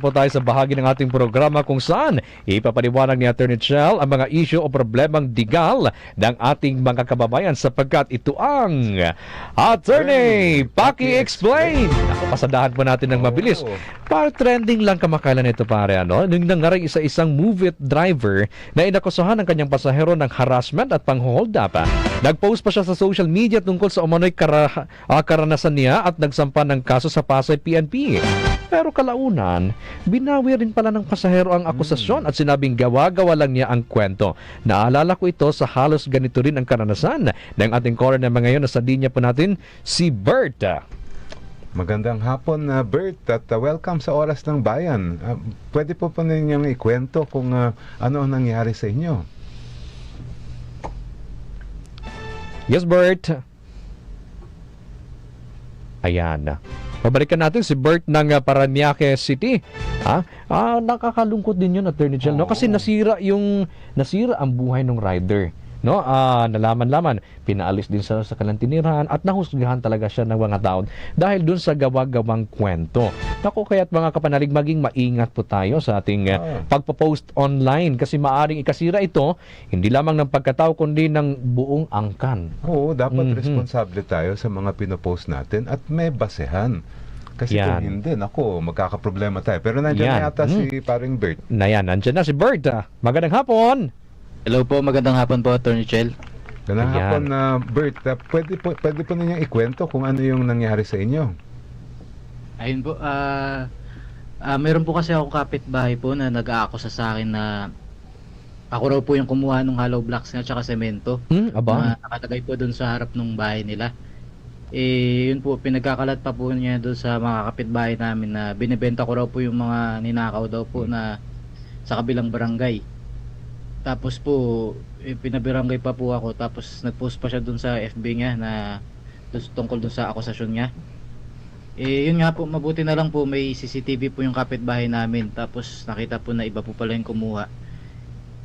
po tayo sa bahagi ng ating programa kung saan ipapaliwanag ni Attorney Chell ang mga issue o problemang digal ng ating mga kababayan sapagkat ito ang Attorney Paki Explain. Ako, pasadahan po natin ng mabilis. Oo. Par trending lang kamakailan ito pare ano. Nung nangaring isa-isang move it driver na inakusahan ng kanyang pasahero ng harassment at pang-hold up. Nag-post pa siya sa social media tungkol sa umano'y kara- ah, karanasan niya at nagsampa ng kaso sa Pasay PNP. Pero kalaunan, binawi rin pala ng pasahero ang akusasyon at sinabing gawa-gawa lang niya ang kwento. Naalala ko ito sa halos ganito rin ang karanasan ng ating coroner ngayon na sa linya po natin, si Bert. Magandang hapon, uh, Bert, at uh, welcome sa Oras ng Bayan. Uh, pwede po po ninyong ikwento kung uh, ano ang nangyari sa inyo. Yes, Bert. Ayan. Pabalikan natin si Bert ng uh, Paranaque City. Ha? Ah, nakakalungkot din 'yun, Attorney Chel, no? Kasi nasira yung nasira ang buhay ng rider. No, ah nalaman-laman, pinaalis din sa sa kanilang tinirahan at nahusgahan talaga siya ng mga tao dahil dun sa gawa-gawang kwento. Naku, kaya't mga kapanalig, maging maingat po tayo sa ating uh, pagpo-post online kasi maaring ikasira ito hindi lamang ng pagkatao kundi ng buong angkan. Oo, dapat Mhm. responsable tayo sa mga pinopost natin at may basehan. Kasi Yan. kung hindi, nako, magkakaproblema tayo. Pero nandiyan Yan. na yata Mm. si paring Bert. Na yan, nandyan na si Bert. ah. Magandang hapon. Hello po, magandang hapon po, Attorney Chel. Ganang Ayan. hapon na Bert, uh, pwede po, pwede po ninyong ikwento kung ano yung nangyari sa inyo. Ayun po, ah ah, meron po kasi akong kapitbahay po na nag-aakusa sa akin na ako raw po yung kumuha ng hollow blocks at saka semento Hmm, aba. na nakalagay po doon sa harap ng bahay nila. Eh, yun po, pinagkakalat pa po niya doon sa mga kapitbahay namin na binibenta ko raw po yung mga ninakaw daw po na sa kabilang barangay. Tapos po, eh, pinabirangay pa po ako tapos nag-post pa siya doon sa FB niya na doon, tungkol doon sa akusasyon niya. Eh, yun nga po, mabuti na lang po may CCTV po yung kapitbahay namin tapos nakita po na iba po pala yung kumuha.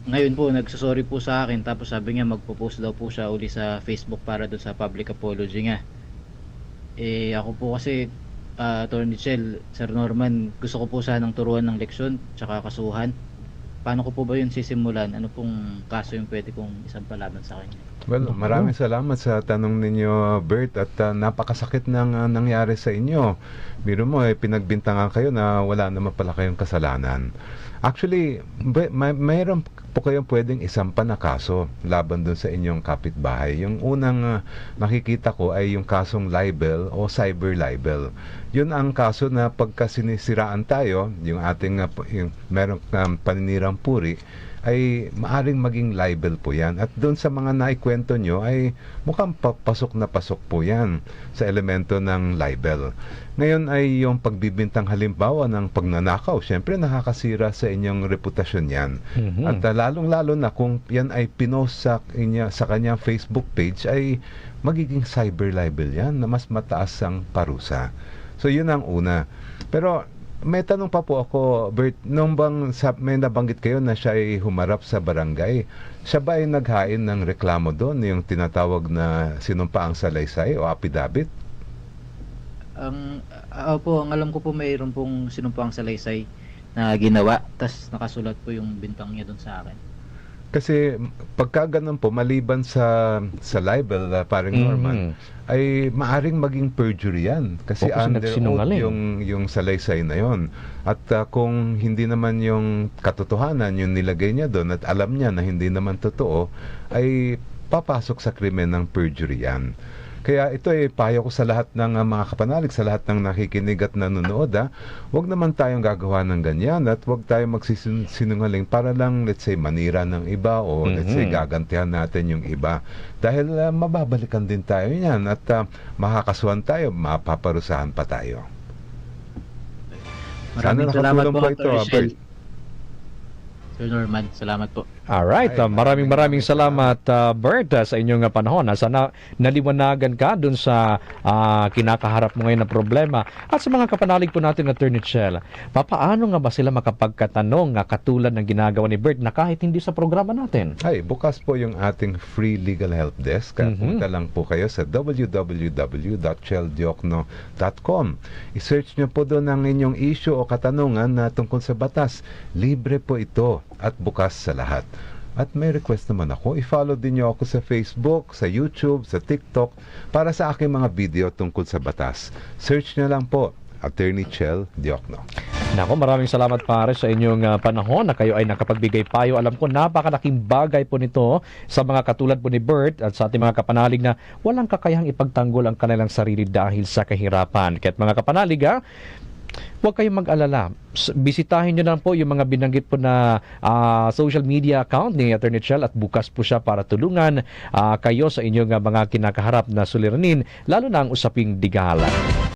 Ngayon po, nagsasorry po sa akin tapos sabi niya magpo-post daw po siya uli sa Facebook para doon sa public apology niya. Eh, ako po kasi, uh, Attorney Chel, Sir Norman, gusto ko po sanang turuan ng leksyon tsaka kasuhan. Paano ko po ba yun sisimulan? Ano pong kaso yung pwede kong isang palaban sa kanya? Well, Naku. maraming salamat sa tanong ninyo, Bert, at uh, napakasakit ng uh, nangyari sa inyo. Biro mo, eh, pinagbintangan kayo na wala naman pala kayong kasalanan. Actually, may, mayroon po kayong pwedeng isampa na kaso laban dun sa inyong kapitbahay. Yung unang uh, nakikita ko ay yung kasong libel o cyber libel. Yun ang kaso na pagka sinisiraan tayo, yung ating uh, yung merong um, paninirang puri, ay maaring maging libel po yan. At doon sa mga naikwento nyo ay mukhang pa- pasok na pasok po yan sa elemento ng libel. Ngayon ay yung pagbibintang halimbawa ng pagnanakaw, syempre nakakasira sa inyong reputasyon yan. Mhm. At uh, lalong-lalo na kung yan ay pinost sa, inya, sa kanyang Facebook page ay magiging cyber libel yan na mas mataas ang parusa. So yun ang una. Pero may tanong pa po ako, Bert, nung bang sa, may nabanggit kayo na siya ay humarap sa barangay, siya ba ay naghain ng reklamo doon, yung tinatawag na sinumpaang salaysay o apidabit? Ang uh, po, ang alam ko po mayroon pong sinumpang salaysay na ginawa, tas nakasulat po yung bintang niya doon sa akin. Kasi pagka ganun po, maliban sa sa libel, uh, paring Norman, Mhm. ay maaring maging perjury yan. Kasi O, kasi under oath yung, yung salaysay na yon. At uh, kung hindi naman yung katotohanan yung nilagay niya doon at alam niya na hindi naman totoo, ay papasok sa krimen ng perjury yan. Kaya ito ay payo ko sa lahat ng uh, mga kapanalig, sa lahat ng nakikinig at nanonood, ha, huwag naman tayong gagawa ng ganyan at huwag tayong magsisinungaling para lang, let's say, manira ng iba o let's say, Mhm. gagantihan natin yung iba. Dahil uh, mababalikan din tayo yan at uh, makakasuhan tayo, mapaparusahan pa tayo. Maraming Sana salamat po, po ito, ah. Bert. Sir Norman, salamat po. Alright, uh, maraming maraming salamat uh, Bert uh, sa inyong uh, panahon. Uh, sana naliwanagan ka dun sa uh, kinakaharap mo ngayon na problema. At sa mga kapanalig po natin, Attorney Chell, papaano nga ba sila makapagkatanong nga katulad ng ginagawa ni Bert na kahit hindi sa programa natin? Ay, bukas po yung ating free legal help desk. Kaya punta lang po kayo sa www.cheldiokno.com. I-search nyo po doon ang inyong issue o katanungan na tungkol sa batas. Libre po ito at bukas sa lahat. At may request naman ako, i-follow din nyo ako sa Facebook, sa YouTube, sa TikTok para sa aking mga video tungkol sa batas. Search nyo lang po, Attorney Chel Diokno. Nako, maraming salamat pare sa inyong uh, panahon na kayo ay nakapagbigay payo. Alam ko napakalaking bagay po nito sa mga katulad po ni Bert at sa ating mga kapanalig na walang kakayahang ipagtanggol ang kanilang sarili dahil sa kahirapan. Kaya't mga kapanalig ha, Huwag kayong mag-alala. Bisitahin nyo lang po yung mga binanggit po na ah, social media account ni Attorney Chell at bukas po siya para tulungan ah, kayo sa inyong ah, mga kinakaharap na suliranin, lalo na ang usaping digalan.